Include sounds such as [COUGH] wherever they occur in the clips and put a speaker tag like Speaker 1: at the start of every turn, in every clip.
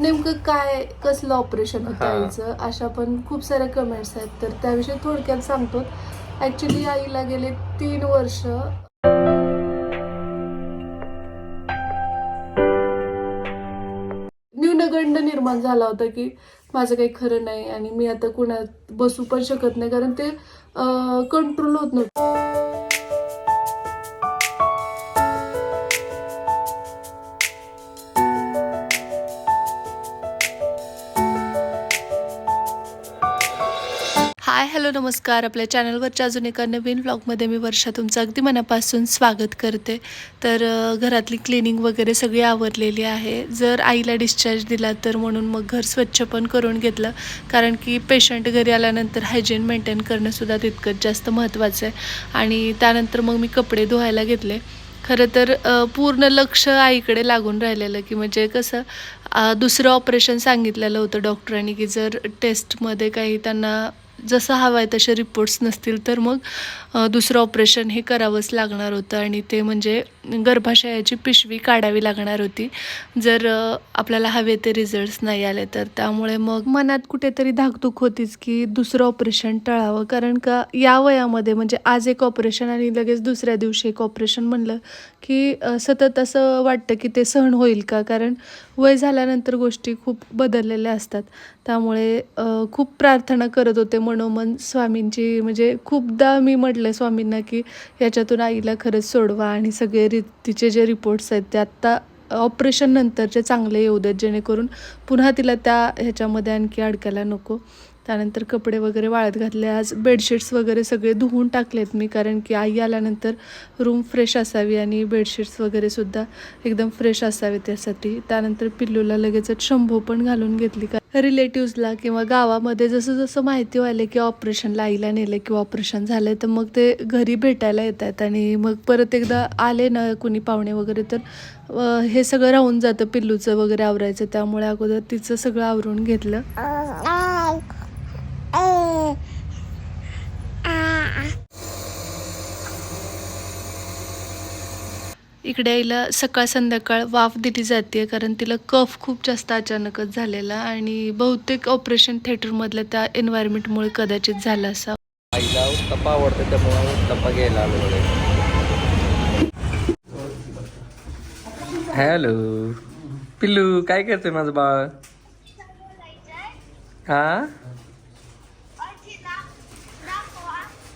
Speaker 1: नेमकं काय कसलं ऑपरेशन होतं
Speaker 2: हा.
Speaker 1: आईचं अशा पण खूप साऱ्या कमेंट्स आहेत. तर त्याविषयी थोडक्यात सांगतो. ऍक्च्युली आईला गेले तीन वर्ष. न्यूनगंड निर्माण झाला होता की माझं काही खरं नाही आणि मी आता कुणात बसू पण शकत नाही. कारण ते कंट्रोल होत नव्हतं. हाय हॅलो नमस्कार. आपल्या चॅनलवरच्या अजून एका नवीन व्लॉगमध्ये मी वर्षा तुमचं अगदी मनापासून स्वागत करते. तर घरातली क्लिनिंग वगैरे सगळी आवरलेली आहे. जर आईला डिस्चार्ज दिला तर म्हणून मग घर स्वच्छ पण करून घेतलं. कारण की पेशंट घरी आल्यानंतर हायजीन मेंटेन करणंसुद्धा तितकंच जास्त महत्त्वाचं आहे. आणि त्यानंतर मग मी कपडे धुवायला घेतले. खरं तर पूर्ण लक्ष आईकडे लागून राहिलेलं की म्हणजे कसं दुसरं ऑपरेशन सांगितलेलं होतं डॉक्टरांनी की जर टेस्टमध्ये काही त्यांना जसं हवं आहे तसे रिपोर्ट्स नसतील तर मग दुसरं ऑपरेशन हे करावंच लागणार होतं आणि ते म्हणजे गर्भाशयाची पिशवी काढावी लागणार होती. जर आपल्याला हवे ते रिझल्ट्स नाही आले तर. त्यामुळे मग मनात कुठेतरी धाकधूक होतीच की दुसरं ऑपरेशन टळावं. कारण का या वयामध्ये म्हणजे आज एक ऑपरेशन आणि लगेच दुसऱ्या दिवशी एक ऑपरेशन म्हणलं की सतत असं वाटतं की ते सहन होईल का? कारण वय झाल्यानंतर गोष्टी खूप बदललेल्या असतात. त्यामुळे खूप प्रार्थना करत होते मनोमन स्वामींची. म्हणजे खूपदा मी म्हटलं स्वामींना की याच्यातून आईला खरंच सोडवा आणि सगळे रि तिचे जे रिपोर्ट्स आहेत ते आत्ता ऑपरेशन नंतरचे चांगले येऊ देत जेणेकरून पुन्हा तिला त्या ह्याच्यामध्ये आणखी अडकायला नको. त्यानंतर कपडे वगैरे वाळत घातले. आज बेडशीट्स वगैरे सगळे धुवून टाकलेत मी कारण की आई आल्यानंतर रूम फ्रेश असावी आणि बेडशीट्स वगैरे सुद्धा एकदम फ्रेश असावे त्यासाठी त्यानंतर पिल्लूला लगेचच शंभू पण घालून घेतली. का रिलेटिव्सला किंवा गावामध्ये जसं जसं माहिती व्हायला की ऑपरेशनला आईला नेलं किंवा ऑपरेशन झालं तर मग ते घरी भेटायला येतात आणि मग परत एकदा आले ना कुणी पाहुणे वगैरे तर हे सगळं राहून जातं पिल्लूचं वगैरे आवरायचं. त्यामुळे अगोदर तिचं सगळं आवरून घेतलं. इकडे आईला सकाळ संध्याकाळ वाफ दिली जाते कारण तिला कफ खूप जास्त अचानकच झालेला आणि बहुतेक ऑपरेशन थिएटरमधल्या त्या एन्व्हायरमेंटमुळे कदाचित झालं असा.
Speaker 2: आईला उत्तप्पा आवडतं त्यामुळे उत्तप्पा घ्यायला आलो हॅलो पिल्लू काय करते माझं बाळ? हा?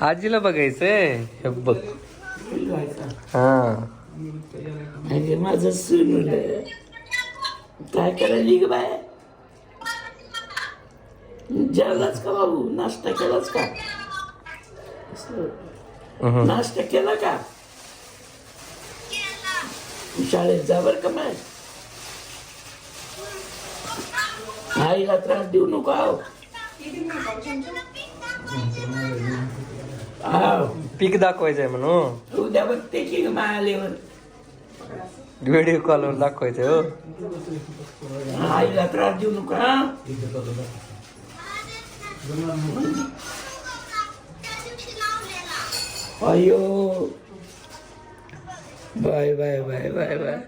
Speaker 2: आजीला बघायचंय? हे बघ. हा.
Speaker 3: अरे माझं सून काय करायली ग बाय? जेवलाच का बाबू? नाश्ता केलाच का. नाश्ता केला का? शाळेत जा बर का माय आईला त्रास देऊ नको आहो आहो
Speaker 2: पीक दाखवायचंय म्हणून.
Speaker 3: उद्या बघते की ग माय आल्यावर
Speaker 2: व्हिडिओ कॉलवर दाखवायचंय हो.
Speaker 3: आईला त्रास देऊ नको अयो. Bye bye bye bye bye.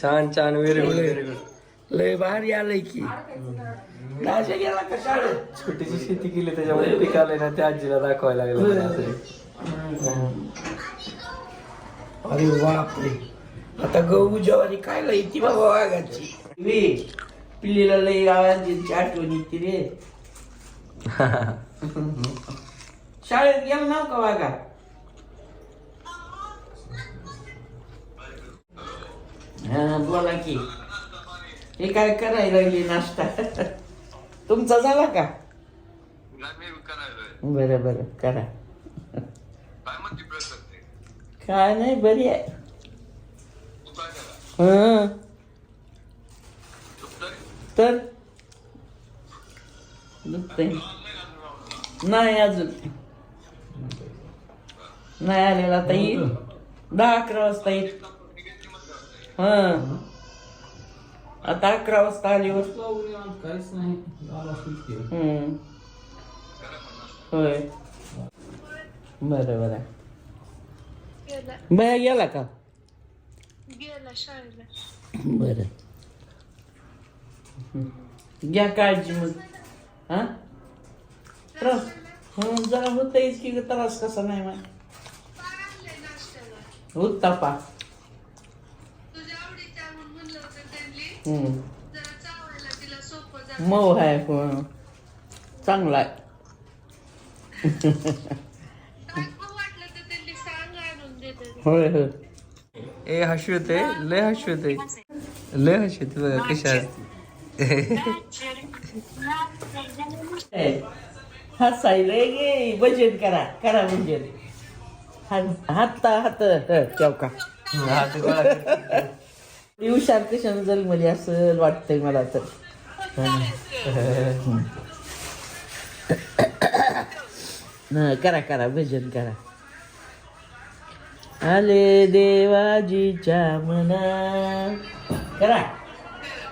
Speaker 2: छान छान व्हेरी गुड व्हेरी गुड
Speaker 3: लय भारी आलंय की. नाशा गेला
Speaker 2: छोटीशी शेती केली त्याच्यामध्ये पीक आलंय ना त्या आजीला दाखवायला लागलं.
Speaker 3: अरे बापरे. आता गहू ज्वारी काय लय ती बाबा वाघाची. वे पिल्लीला लय आवाजाची आठवण येते रे. शाळेत गेला नाव का वाघा? हा बोला की. हे काय करायला लागली नाश्ता? तुमचा झाला का? बरं बरं करा. काय नाही बरी आहे. हं. तर दुखतंय. नाही अजून नाही आलेला आता येईल दहा अकरा वाजता येईल हा आता अकरा वाजता आल्यावर हम्म. होय बरं बरं बया गेला का
Speaker 1: गेला शाळेला
Speaker 3: बरं हं. घ्या काळजी मग हा त्रास हं, जरा होतच की ग त्रास कसा नाही मग उत्तापा हं. मऊ आहे पण चांगला आहे होय होय
Speaker 2: ए हसू येते लय हसू येते लय हसू येते बघा कशा
Speaker 3: हसायला गे. भजन करा करा बजेट हात हात हात चौका हुशार कशानं जन्मली असं वाटतंय मला तर. हं, करा करा भजन करा. आले देवाजीच्या मना. करा.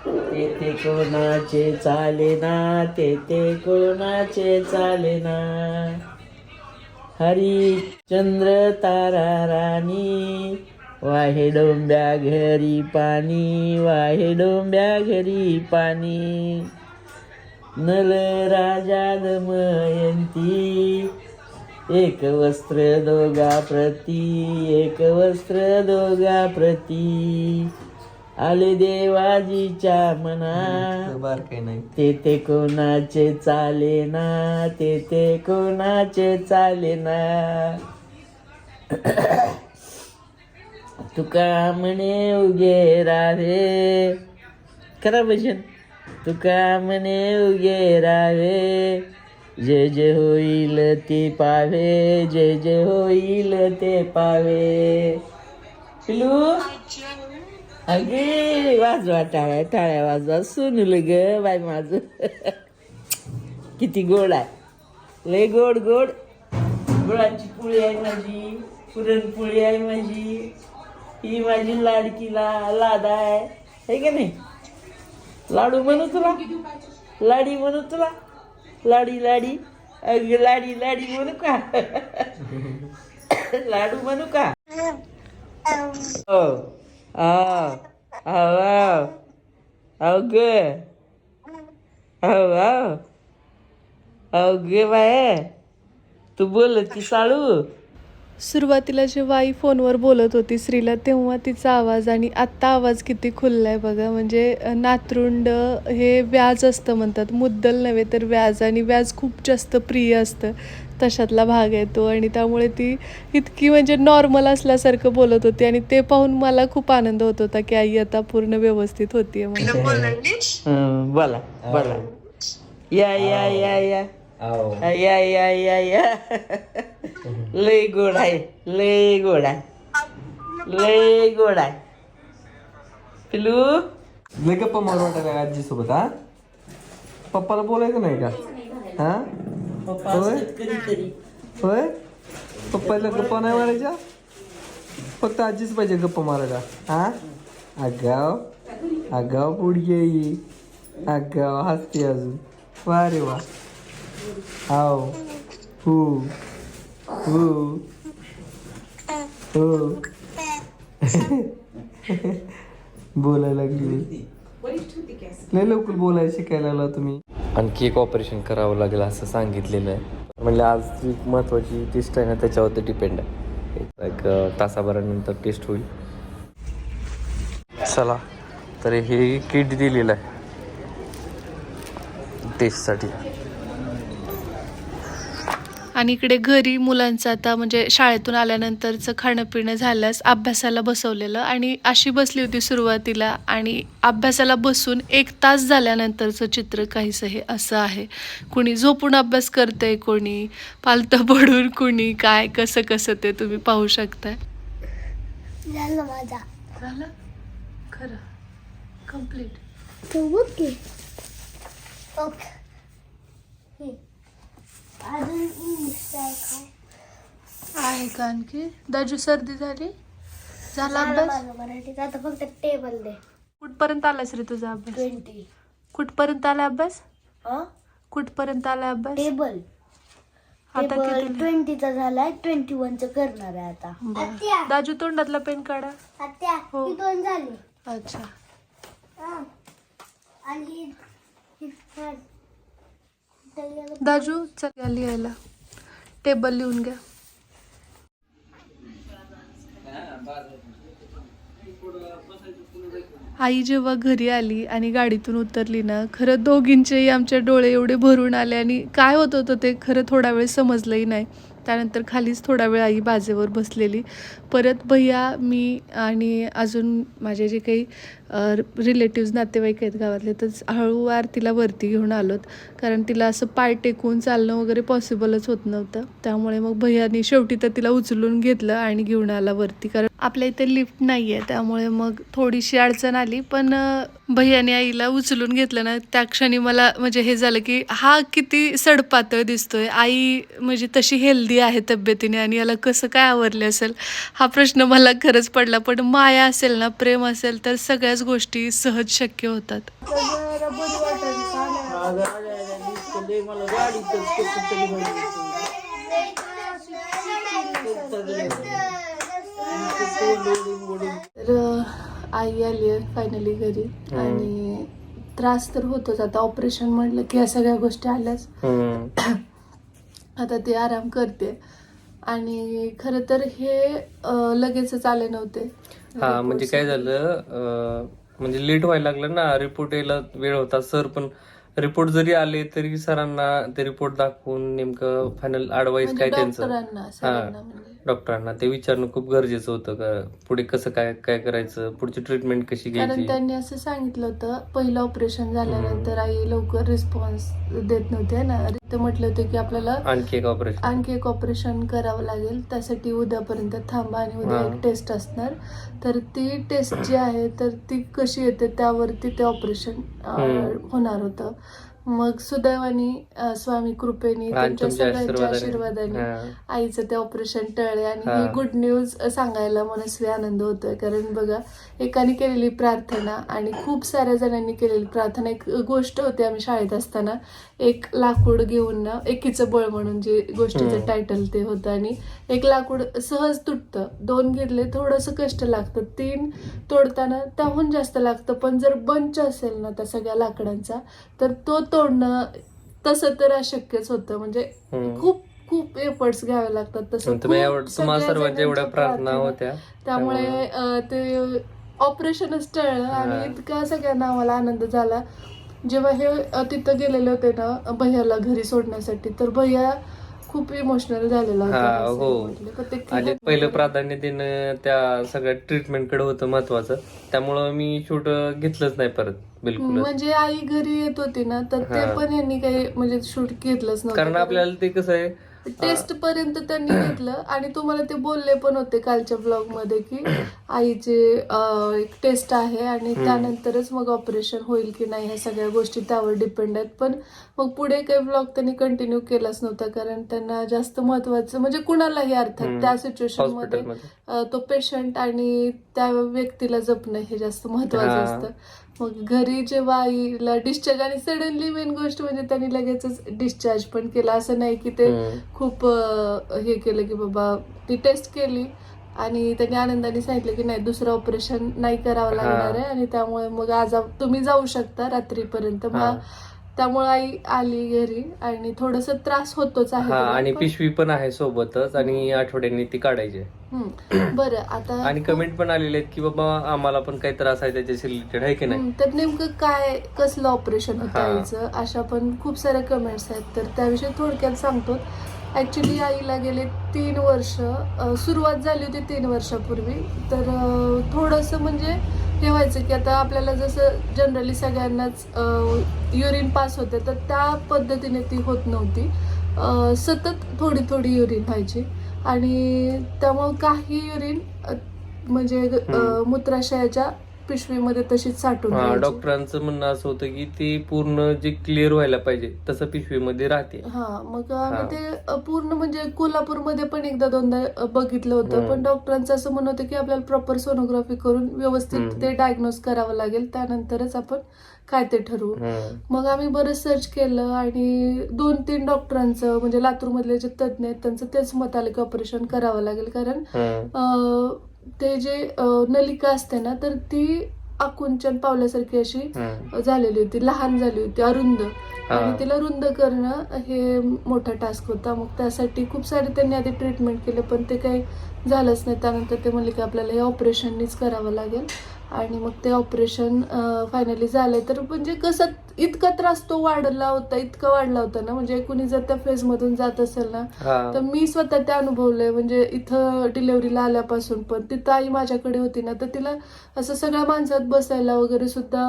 Speaker 3: तेथे कोणाचे चाले ना तेथे कोणाचे चाले ना. हरिचंद्र तारा राणी वाहे डोंब्या घरी पाणी वाहे डोंब्या घरी पाणी. नल राजा दमयंती एक वस्त्र दोघा प्रती एक वस्त्र दोघा प्रती. आले देवाजीच्या मना. ते ते कोणाचे चाले ना ते ते कोणाचे चाले ना तुका म्हणे उगे रावे. करा भजन? तुका म्हणे उगे रावे. जे जे होईल ते पावे जे जे होईल ते पावे. पिलू? अगे वाजवा टाळ्या टाळ्या वाजवा. सुनलं ग बाय माझ. किती गोड आहे. लय गोड गोड. गुळाची पोळी आहे माझी पुरणपोळी आहे माझी. ही माझी लाडकी ला आहे. है का नाही? लाडू म्हणू तुला? लाडी म्हणू तुला? लाडी लाडी अग लाडी लाडी म्हणू का लाडू म्हणू का हो आ आव आव ग आव आव आव गे बाय तू बोल ती साळू
Speaker 1: सुरुवातीला जेव्हा आई फोनवर बोलत होती स्त्रीला तेव्हा तिचा आवाज आणि आत्ता आवाज किती खुलला आहे बघा. म्हणजे नातरुंड हे व्याज असतं म्हणतात. मुद्दल नव्हे तर व्याज आणि व्याज खूप जास्त प्रिय असतं. तशातला भाग आहे तो आणि त्यामुळे ती इतकी म्हणजे नॉर्मल असल्यासारखं बोलत होती आणि ते पाहून मला खूप आनंद होत होता की आई आता पूर्ण व्यवस्थित होती म्हणजे
Speaker 3: बोला बोला. या या या या.
Speaker 2: आओ
Speaker 3: या या या या लय गोड आहे लय गोड आहे. लय गोड आहे. पिलू?
Speaker 2: लय गप्पा मारू वाटायला आजी सोबत हा? पप्पाला बोलायचं नाही का? हा?
Speaker 3: पप्पा
Speaker 2: होय? होय? पप्पाला गप्पा नाही मारायच्या? फक्त आजीच पाहिजे गप्पा मारायला हा? आगाव आगाव पुढे येई आगाव हसते अजून. वा रे वा. How? Who? Who? हो बोलायला लागली लय लवकर बोलायला शिकायला आला तुम्ही आणखी एक ऑपरेशन करावं लागेल असं सांगितलेलं आहे म्हणजे आज जी महत्वाची टेस्ट आहे ना त्याच्यावरती डिपेंड आहे एक तासाभरानंतर टेस्ट होईल चला तर हे किट दिलेलं आहे टेस्टसाठी
Speaker 1: आणि इकडे घरी मुलांचं आता म्हणजे शाळेतून आल्यानंतरचं खाणं पिणं झाल्यास अभ्यासाला बसवलेलं आणि अशी बसली होती सुरुवातीला आणि अभ्यासाला बसून एक तास झाल्यानंतरचं चित्र काहीसं हे असं आहे. कुणी झोपून अभ्यास करतंय कोणी पालतं [LAUGHS] पडून कुणी काय कसं कसं ते तुम्ही पाहू शकताय.
Speaker 4: झालं माझा.
Speaker 1: झालं? खरं.
Speaker 4: कंप्लीट ओके हे. अजून इंग्लिशचा आहे काय
Speaker 1: आहे का आणखी? दाजू सर्दी झाली? झाला अभ्यास?
Speaker 4: आता फक्त टेबल दे.
Speaker 1: कुठपर्यंत आलास रे तुझा अभ्यास?
Speaker 4: ट्वेंटी
Speaker 1: कुठपर्यंत आला अभ्यास? कुठपर्यंत आला अभ्यास?
Speaker 4: टेबल
Speaker 1: आता
Speaker 4: टेबल
Speaker 1: किती
Speaker 4: ट्वेंटीचा झालाय. ट्वेंटी वनचं करणार आहे आता.
Speaker 1: बरं. दाजू तोंडातला पेन काढा.
Speaker 4: आत्या
Speaker 1: हो.
Speaker 4: ही दोन झाली.
Speaker 1: अच्छा.
Speaker 4: हा. आणि
Speaker 1: दाजू चल लिहायला. टेबल लिहून घ्या. आई जेव्हा घरी आली आणि गाडीतून उतरली ना खरं दोघींचेही आमचे डोळे एवढे भरून आले आणि काय होत होतं ते खरं थोडा वेळ समजलंही नाही. त्यानंतर खालीच थोडा वेळ आई बाजेवर बसलेली. परत भैया मी आणि अजून माझे जे काही रिलेटिव्ज नातेवाईक आहेत गावातले तर हळूवार तिला वरती घेऊन आलोत. कारण तिला असं पाय टेकून चालणं वगैरे पॉसिबलच होत नव्हतं. त्यामुळे मग भैयानी शेवटी तर तिला उचलून घेतलं आणि घेऊन आला वरती. कारण आपल्या इथे लिफ्ट नाही आहे त्यामुळे मग थोडीशी अडचण आली. पण भैयानी भैयाने आईला उचलून घेतलं ना त्या क्षणी मला म्हणजे हे झालं की हा किती सडपातळ दिसतोय. आई म्हणजे तशी हेल्दी आहे तब्येतीने आणि याला कसं काय आवरले असेल? हा प्रश्न मला खरंच पडला. पण माया असेल ना प्रेम असेल तर सगळ्याच गोष्टी सहज शक्य होतात.
Speaker 3: तरी
Speaker 1: आई आली आहे फायनली घरी आणि त्रास तर होतोच. आता ऑपरेशन म्हटलं की या सगळ्या गोष्टी आल्याच. आता ती आराम करते. आणि खरं तर हे अं, लगेचच आले नव्हते.
Speaker 2: हा म्हणजे काय झालं अं, म्हणजे लेट व्हायला लागलं ना रिपोर्ट यायला वेळ होता. सर पण रिपोर्ट जरी आले तरी सरांना ते रिपोर्ट दाखवून नेमकं फायनल ऍडवाइस
Speaker 1: म्हणजे
Speaker 2: काय त्यांचं?
Speaker 1: डॉक्टरांना सगळ्यांना म्हणजे.
Speaker 2: डॉक्टरांना. ते विचारणं खूप गरजेचं होतं का? पुढे कसं काय काय करायचं? पुढची ट्रीटमेंट कशी
Speaker 1: कारण
Speaker 2: घ्यायची
Speaker 1: त्यांनी असं सांगितलं होतं पहिलं ऑपरेशन झाल्यानंतर आई लवकर रिस्पॉन्स देत नव्हते ना. ते म्हटलं होतं की आपल्याला
Speaker 2: आणखी एक ऑपरेशन
Speaker 1: आणखी एक ऑपरेशन करावं लागेल. त्यासाठी उद्यापर्यंत थांबा आणि उद्या
Speaker 2: हा.
Speaker 1: एक टेस्ट असणार. तर ती टेस्ट जी आहे तर ती कशी येते त्यावरती ते ऑपरेशन
Speaker 2: हम्म.
Speaker 1: होणार होतं. मग सुदैवाने स्वामी कृपेने त्यांच्या सगळ्यांच्या
Speaker 2: आशीर्वादाने.
Speaker 1: आईचं ते ऑपरेशन टळले आणि
Speaker 2: हा.
Speaker 1: गुड न्यूज सांगायला मनस्वी आनंद होतोय कारण बघा एकाने केलेली प्रार्थना आणि खूप साऱ्या जणांनी केलेली प्रार्थना. एक गोष्ट होती आम्ही शाळेत असताना एक लाकूड घेऊन ना एकीचं बळ म्हणून जे गोष्टीचं. टायटल ते होतं आणि एक लाकूड सहज तुटतं. दोन घेतले थोडंसं कष्ट लागतं. तीन तोडताना त्याहून जास्त लागतं. पण जर बंच असेल ना त्या सगळ्या लाकडांचा तर तो तोडणं तसं तर अशक्यच होतं. म्हणजे. खूप खूप एफर्ट्स घ्यावे लागतात. तसं
Speaker 2: तुम्हाला सर्वांच्या एवढ्या प्रार्थना होत्या.
Speaker 1: त्यामुळे ते ऑपरेशनच टळलं आणि. इतका सगळ्यांना आम्हाला आनंद झाला जेव्हा हे तिथं गेलेले होते ना भैयाला घरी सोडण्यासाठी तर भैया खूप इमोशनल झालेला
Speaker 2: हा, हो. आणि पहिलं
Speaker 1: नाही.
Speaker 2: प्राधान्य देणं त्या सगळ्या ट्रीटमेंटकडे होतं महत्वाचं त्यामुळं मी शूट घेतलंच नाही परत बिलकुल
Speaker 1: म्हणजे आई घरी येत होती ना तर ते. पण यांनी काही म्हणजे शूट घेतलंच नव्हतं
Speaker 2: कारण आपल्याला ते कसं आहे
Speaker 1: टेस्ट पर्यंत त्यांनी घेतलं आणि तुम्हाला ते बोलले पण होते कालच्या ब्लॉगमध्ये की आईचे एक टेस्ट आहे आणि त्यानंतरच मग ऑपरेशन होईल की नाही ह्या सगळ्या गोष्टी त्यावर डिपेंड आहेत. पण मग पुढे काही ब्लॉग त्यांनी कंटिन्यू केलाच नव्हता कारण त्यांना जास्त महत्वाचं म्हणजे कुणालाही अर्थात. त्या सिच्युएशनमध्ये तो पेशंट आणि त्या व्यक्तीला जपणं हे जास्त महत्वाचं. असतं. मग घरी जेव्हा आईला डिस्चार्ज आणि सडनली मेन गोष्ट म्हणजे त्यांनी लगेचच डिस्चार्ज पण केला असं नाही की ते. खूप हे केलं की बाबा ती टेस्ट केली आणि त्यांनी आनंदाने सांगितलं की नाही दुसरं ऑपरेशन नाही करावं लागणार आहे आणि त्यामुळे मग आज तुम्ही जाऊ शकता रात्रीपर्यंत. मग त्यामुळे आई आली घरी आणि थोडस त्रास होतोच आहे
Speaker 2: हा आणि
Speaker 1: पण-
Speaker 2: पिशवी पण आहे सोबतच आणि आठवड्यांनी ती काढायची आहे.
Speaker 1: हम्म. बरं आता
Speaker 2: आणि कमेंट पण आलेले आहेत की बाबा आम्हाला पण काही त्रास आहे त्याच्याशी रिलेटेड आहे की नाही
Speaker 1: हम्म, तर नेमकं काय कसलं ऑपरेशन होतं
Speaker 2: हा.
Speaker 1: आईचं अशा पण खूप साऱ्या कमेंट्स आहेत तर त्याविषयी थोडक्यात सांगतो ऍक्च्युली आईला गेले तीन वर्ष अं, सुरुवात झाली होती तीन वर्षापूर्वी तर अं, थोडंसं म्हणजे हे व्हायचं की आता आपल्याला जसं जनरली सगळ्यांनाच युरिन पास होते तर त्या पद्धतीने ती होत नव्हती. सतत थोडी थोडी युरिन व्हायची आणि त्यामुळं काही युरिन म्हणजे मूत्राशयाच्या पिशवीमध्ये तशीच साठून
Speaker 2: हा. डॉक्टरांचं म्हणणं असं होतं की ती पूर्ण जे क्लिअर व्हायला पाहिजे तसं पिशवीमध्ये राहते
Speaker 1: हा मग. आम्ही ते अ, पूर्ण म्हणजे कोल्हापूरमध्ये पण एकदा दोनदा अ, बघितलं होतं. पण डॉक्टरांचं असं म्हणणं होतं की आपल्याला प्रॉपर सोनोग्राफी करून व्यवस्थित. ते डायग्नोज करावं लागेल त्यानंतरच आपण काय ते ठरवू
Speaker 2: हम्म.
Speaker 1: मग आम्ही बरंच सर्च केलं आणि दोन तीन डॉक्टरांचं म्हणजे लातूरमधले जे तज्ज्ञ आहेत त्यांचं तेच मत आलं की ऑपरेशन करावं लागेल कारण
Speaker 2: हम्म.
Speaker 1: अ, ते जे नलिका असते ना तर ती आकुंचन पावल्यासारखी अशी. झालेली होती लहान झाली होती अरुंद. आणि तिला रुंद करणं हे मोठा टास्क होता मग त्यासाठी खूप सारे त्यांनी आधी ट्रीटमेंट केले पण ते काही झालंच नाही त्यानंतर ते म्हणले की आपल्याला हे ऑपरेशननीच करावं लागेल आणि मग ते ऑपरेशन फायनली झालंय. तर म्हणजे कसं इतका त्रास तो वाढला होता इतका वाढला होता ना? म्हणजे कुणी जर त्या फेज मधून जात असेल ना तर मी स्वतः ते अनुभवलंय. म्हणजे इथं डिलेवरीला आल्यापासून पण तिथं आई माझ्याकडे होती ना तर तिला असं सगळ्या माणसात बसायला वगैरे सुद्धा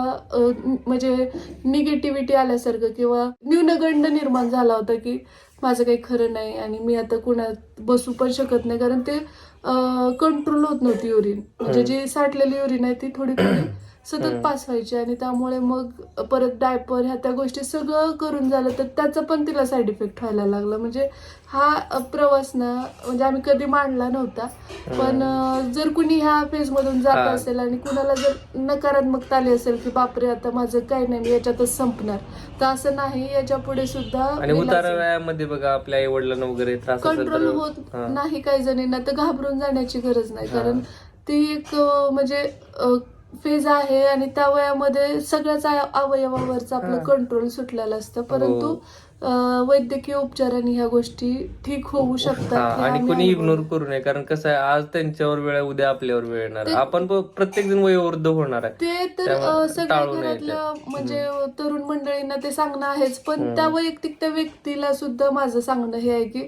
Speaker 1: म्हणजे निगेटिव्हिटी आल्यासारखं किंवा न्यूनगंड निर्माण झाला होता की माझं काही खरं नाही आणि मी आता कुणात बसू पण शकत नाही. कारण ते कंट्रोल होत नव्हती युरिन म्हणजे जी साठलेली युरिन आहे ती थोडी थोडी सतत पास व्हायची आणि त्यामुळे मग परत डायपर ह्या त्या गोष्टी सगळं करून झालं तर त्याचा पण तिला साईड इफेक्ट व्हायला लागला म्हणजे हा प्रवास ना म्हणजे आम्ही कधी मांडला नव्हता पण जर कुणी ह्या फेज मधून जात. असेल आणि कुणाला जर नकारात्मकता आली असेल की बापरे आता माझं काही नाही मी याच्यातच संपणार तर असं नाही याच्यापुढे सुद्धा
Speaker 2: आणि बघा आपल्या आई वडिलांना वगैरे
Speaker 1: कंट्रोल होत. नाही काही जणींना तर घाबरून जाण्याची गरज नाही. कारण ती एक म्हणजे फेज आहे आणि त्या वयामध्ये सगळ्याच अव- अवयवावरचं आपलं. कंट्रोल सुटलेलं असतं परंतु
Speaker 2: हो.
Speaker 1: वैद्यकीय उपचाराने ह्या गोष्टी ठीक होऊ शकतात
Speaker 2: हा
Speaker 1: हे
Speaker 2: आणि
Speaker 1: आम्ही
Speaker 2: कोणी इग्नोर. करू नये कारण कसं आहे आज त्यांच्यावर वेळ आहे, उद्या आपल्यावर वेळ येणार
Speaker 1: ते-
Speaker 2: आपण प्रत्येक जण वयोवृद्ध होणार आहे
Speaker 1: ते तर
Speaker 2: त्यामुळे
Speaker 1: सगळ्या
Speaker 2: टाळू नये
Speaker 1: घरातल्या
Speaker 2: ते.
Speaker 1: म्हणजे तरुण मंडळींना ते सांगणं आहेच पण. त्या वैयक्तिक त्या व्यक्तीला सुद्धा माझं सांगणं हे आहे की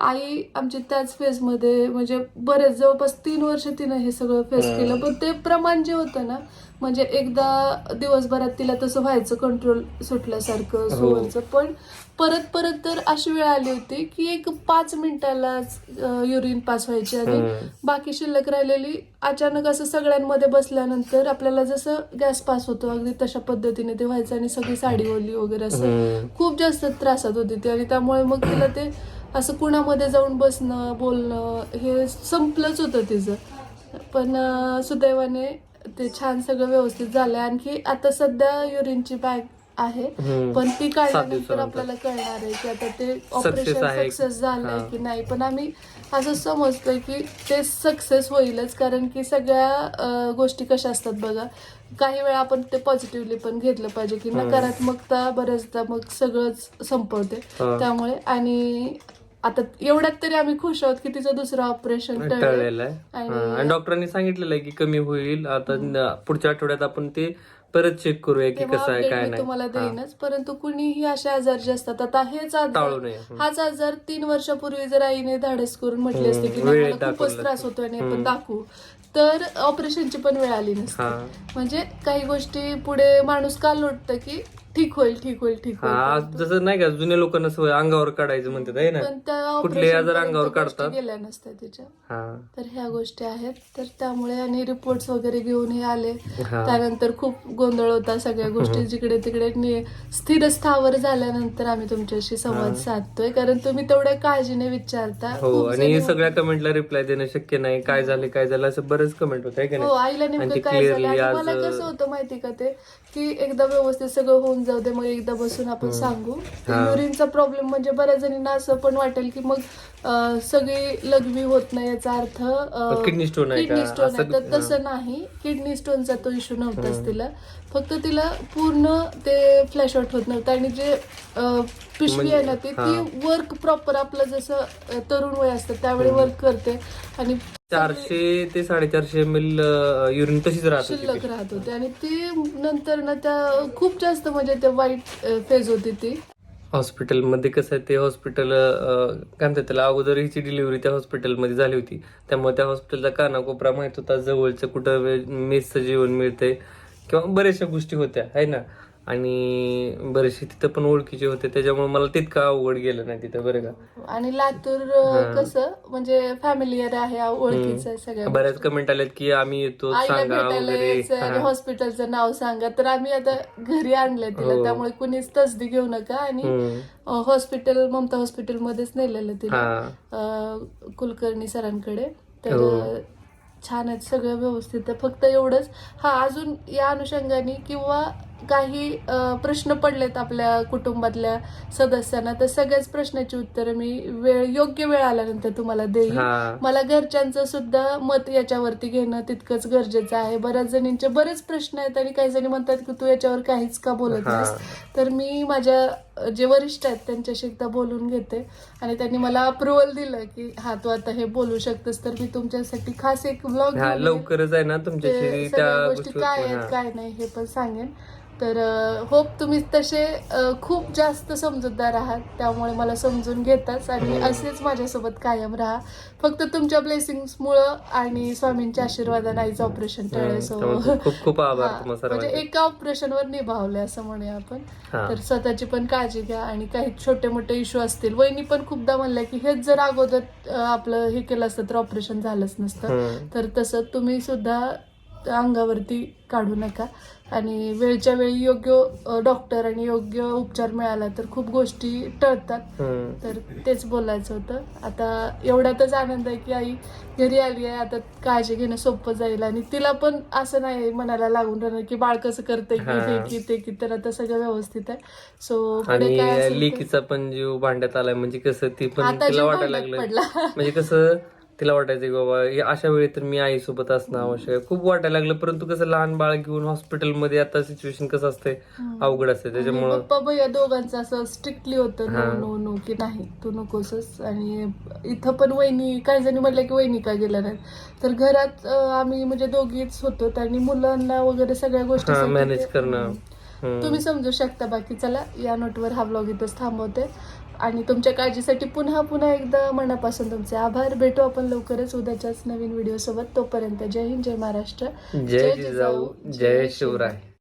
Speaker 1: आई आमची त्याच फेजमध्ये म्हणजे बरेच जवळपास तीन वर्ष तिनं हे सगळं फेस
Speaker 2: हम्म.
Speaker 1: केलं पण ते प्रमाण जे होतं ना म्हणजे एकदा दिवसभरात तिला तसं व्हायचं कंट्रोल सुटल्यासारखं
Speaker 2: हो.
Speaker 1: सुवरचं पण परत परत तर अशी वेळ आली होती की एक पाच मिनिटालाच युरिन पास व्हायची आणि. बाकी शिल्लक राहिलेली अचानक असं सगळ्यांमध्ये बसल्यानंतर आपल्याला जसं गॅस पास होतो अगदी तशा पद्धतीने ते व्हायचं आणि सगळी साडी ओली वगैरे असं. खूप जास्त त्रासात होती ती आणि त्यामुळे मग तिला ते असं कुणामध्ये जाऊन बसणं बोलणं हे संपलंच होतं तिचं पण सुदैवाने ते छान सगळं व्यवस्थित झालंय आणखी आता सध्या युरिनची बॅग आहे. पण ती काढल्यानंतर. आपल्याला कळणार आहे की आता ते ऑपरेशन. सक्सेस झालंय. की नाही. पण आम्ही असं समजतोय की ते सक्सेस होईलच. कारण की सगळ्या गोष्टी कशा असतात बघा. काही वेळा आपण ते पॉझिटिव्हली पण घेतलं पाहिजे की नकारात्मकता बऱ्याचदा मग सगळंच संपवते. त्यामुळे आणि आता एवढ्यात तरी आम्ही खुश आहोत की तिचं दुसरं ऑपरेशन टळलं.
Speaker 2: टळलेलं आहे.
Speaker 1: आणि-
Speaker 2: डॉक्टरांनी सांगितलेलं आहे की कमी होईल. आता पुढच्या आठवड्यात आपण ते परत चेक करूया की
Speaker 1: तेव्हा
Speaker 2: कसं आहे
Speaker 1: update
Speaker 2: काय
Speaker 1: मी
Speaker 2: नाही
Speaker 1: तुम्हाला
Speaker 2: हा.
Speaker 1: देईनच परंतु कुणीही असे आजार जे असतात आता हेच
Speaker 2: टाळू
Speaker 1: आजार
Speaker 2: नये हम्म.
Speaker 1: हाच आजार तीन वर्षापूर्वी जर आईने धाडस करून म्हटले असते की
Speaker 2: हम्म,
Speaker 1: नाही,
Speaker 2: वेळेत
Speaker 1: मला खूपच
Speaker 2: दाखवलं
Speaker 1: त्रास
Speaker 2: असतं.
Speaker 1: होतो आणि आपण
Speaker 2: हम्म.
Speaker 1: दाखवू तर ऑपरेशनची पण वेळ आली नसते
Speaker 2: हा
Speaker 1: म्हणजे काही गोष्टी पुढे माणूस का लोटतं की ठीक होईल ठीक होईल ठीक
Speaker 2: हा आज
Speaker 1: होईल
Speaker 2: जसं नाही का जुन्या लोकांना सवय अंगावर काढायचं म्हणतात आहे ना?
Speaker 1: पण त्या
Speaker 2: कुठले आजार अंगावर
Speaker 1: गोष्टी
Speaker 2: काढतात?
Speaker 1: गेल्या नसत्या तिच्या
Speaker 2: हा.
Speaker 1: तर ह्या गोष्टी आहेत. तर त्यामुळे आणि रिपोर्ट्स वगैरे घेऊन हे आले.
Speaker 2: हा.
Speaker 1: त्यानंतर खूप गोंधळ होता सगळ्या गोष्टी जिकडे तिकडे. नि- स्थिर स्थावर झाल्यानंतर आम्ही तुमच्याशी संवाद साधतोय. कारण तुम्ही तेवढ्या काळजीने विचारता.
Speaker 2: हो
Speaker 1: खूप
Speaker 2: आणि
Speaker 1: जणी-
Speaker 2: सगळ्या कमेंटला रिप्लाय देणं शक्य नाही. काय झालं काय झालं असं बरेच कमेंट होत आहे की
Speaker 1: हो
Speaker 2: नाही?
Speaker 1: आईला
Speaker 2: आणि
Speaker 1: नेमकं
Speaker 2: ते
Speaker 1: काय झालं?
Speaker 2: clearly
Speaker 1: आणि मला कसं होतं माहिती का ते? की एकदा व्यवस्थित सगळं होऊन जाऊ दे मग एकदा बसून आपण सांगू
Speaker 2: हा.
Speaker 1: युरिनचा प्रॉब्लेम म्हणजे बऱ्याच जणींना असं पण वाटेल की मग सगळी लघवी होत नाही याचा अर्थ
Speaker 2: आहे?
Speaker 1: किडनी स्टोन आहे.
Speaker 2: असं-
Speaker 1: तर तसं नाही. किडनी स्टोनचा तो इश्यू नव्हताच तिला. फक्त तिला पूर्ण ते फ्लॅश आउट होत नव्हतं. आणि जे पिशवी आहे ना ती ती वर्क प्रॉपर आपलं जसं तरुण वय असतं त्यावेळी वर्क करते. आणि
Speaker 2: चारशे ते साडेचारशे एम एल युरिन तशीच राहत होती
Speaker 1: शिल्लक राहत होते. आणि ती नंतर ना त्या खूप जास्त म्हणजे ते वाईट फेज होती ती.
Speaker 2: हॉस्पिटलमध्ये कसं आहे ते हॉस्पिटल काय म्हणतात त्याला अगोदर हिची डिलिव्हरी त्या हॉस्पिटलमध्ये झाली होती. त्यामुळे त्या हॉस्पिटलचा कानाकोपरा माहीत होता जवळचं कुठं मेसचं जेवण मिळतंय किंवा बऱ्याचशा गोष्टी होत्या आहे ना? आणि बरेचसे तिथं पण ओळखीचे होते त्याच्यामुळे मला तितकं अवघड गेलं नाही तिथं बरं का.
Speaker 1: आणि लातूर अं, कसं म्हणजे फॅमिलीयर आहे ओळखीचं आहे सगळ्या
Speaker 2: बऱ्याच कमेंट आल्यात की आम्ही येतो
Speaker 1: आईला
Speaker 2: सांगा
Speaker 1: भेटायला
Speaker 2: वगैरे.
Speaker 1: यायचं आणि
Speaker 2: हा.
Speaker 1: हॉस्पिटलचं नाव सांगा. तर आम्ही आता घरी आणलंय तिला
Speaker 2: हो.
Speaker 1: त्यामुळे कुणीच तसदी घेऊ नका. आणि
Speaker 2: हम्म.
Speaker 1: अं, हॉस्पिटल ममता हॉस्पिटलमध्येच नेलेलं तिला
Speaker 2: हा.
Speaker 1: अं, कुलकर्णी सरांकडे. तर
Speaker 2: हो.
Speaker 1: अं, छान आहेत सगळं व्यवस्थित आहे. फक्त एवढंच हा अजून या अनुषंगाने किंवा काही प्रश्न पडलेत आपल्या कुटुंबातल्या सदस्यांना तर सगळ्याच प्रश्नाची उत्तरं मी वेळ योग्य वेळ आल्यानंतर तुम्हाला देईन.
Speaker 2: हा.
Speaker 1: मला घरच्यांचं सुद्धा मत याच्यावरती घेणं तितकंच गरजेचं आहे. बऱ्याच जणींचे बरेच प्रश्न आहेत आणि काही जणी म्हणतात की तू याच्यावर काहीच का बोलत. नाहीस? तर मी माझ्या जे वरिष्ठ आहेत त्यांच्याशी एकदा बोलून घेते. आणि त्यांनी मला अप्रुव्हल दिलं की हा तू आता हे बोलू शकतेस तर मी तुमच्यासाठी खास एक ब्लॉग
Speaker 2: लवकरच आहे ना तुमच्याशी
Speaker 1: ते
Speaker 2: त्या
Speaker 1: सगळ्या गोष्टी काय आहेत. काय नाही हे पण सांगेन. तर होप तुम्ही तसे खूप जास्त समजूतदार आहात. त्यामुळे मला समजून घेताच आणि असेच माझ्यासोबत कायम राहा. फक्त तुमच्या ब्लेसिंग्समुळं आणि स्वामींच्या आशीर्वादाने आईचं ऑपरेशन टळलं
Speaker 2: खूप खूप आभार
Speaker 1: म्हणजे एका ऑपरेशनवर निभावले असं म्हणूया आपण. तर स्वतःची पण काळजी घ्या आणि काही छोटे मोठे इश्यू असतील. वहिनी पण खूपदा म्हणल्या की हेच जर अगोदर आपलं हे केलं असतं तर ऑपरेशन झालंच नसतं. तर तसं तुम्ही सुद्धा अंगावरती काढू नका. आणि वेळच्या वेळी योग्य डॉक्टर आणि योग्य उपचार मिळाला तर खूप गोष्टी टळतात. तर तेच बोलायचं होतं. आता एवढ्यातच आनंद आहे की आई घरी आली आहे आता काळजी घेणं सोपं जाईल. आणि तिला पण असं नाही मनाला लागून राहणार की बाळ कसं करते की
Speaker 2: हा.
Speaker 1: की ते की तर आता सगळं व्यवस्थित आहे. सो
Speaker 2: आणि लेकीचा पण जीव भांड्यात आलाय म्हणजे कसं ती पण
Speaker 1: आता
Speaker 2: तिला
Speaker 1: जीव
Speaker 2: वाटायला लागलं
Speaker 1: पडला.
Speaker 2: म्हणजे कसं तिला वाटायचं की बाबा अशा वेळी तर मी आई सोबत असणं आवश्यक आहे खूप वाटायला लागलं परंतु कसं लहान बाळ घेऊन हॉस्पिटलमध्ये आता सिच्युएशन कसं असते अवघड असते त्याच्यामुळं
Speaker 1: पप्पा भैया दोघांचं असं स्ट्रिक्टली होतं. नो नो नो की नाही तू नकोसच आणि इथं पण वहिनी काही जणी म्हणल्या की वहिनी का गेल्या नाहीत. तर घरात आम्ही म्हणजे दोघीच होतो आणि मुलांना वगैरे सगळ्या गोष्टी
Speaker 2: मॅनेज करणं.
Speaker 1: तुम्ही समजू शकता बाकी चला या नोटवर हा ब्लॉग इथंच थांबवते. आणि तुमच्या काळजीसाठी पुन्हा पुन्हा एकदा मनापासून तुमचे आभार. भेटू आपण लवकरच उद्याच्याच नवीन व्हिडिओ सोबत. तोपर्यंत जय हिंद जय महाराष्ट्र.
Speaker 2: जय जिजाऊ जय शिवराय.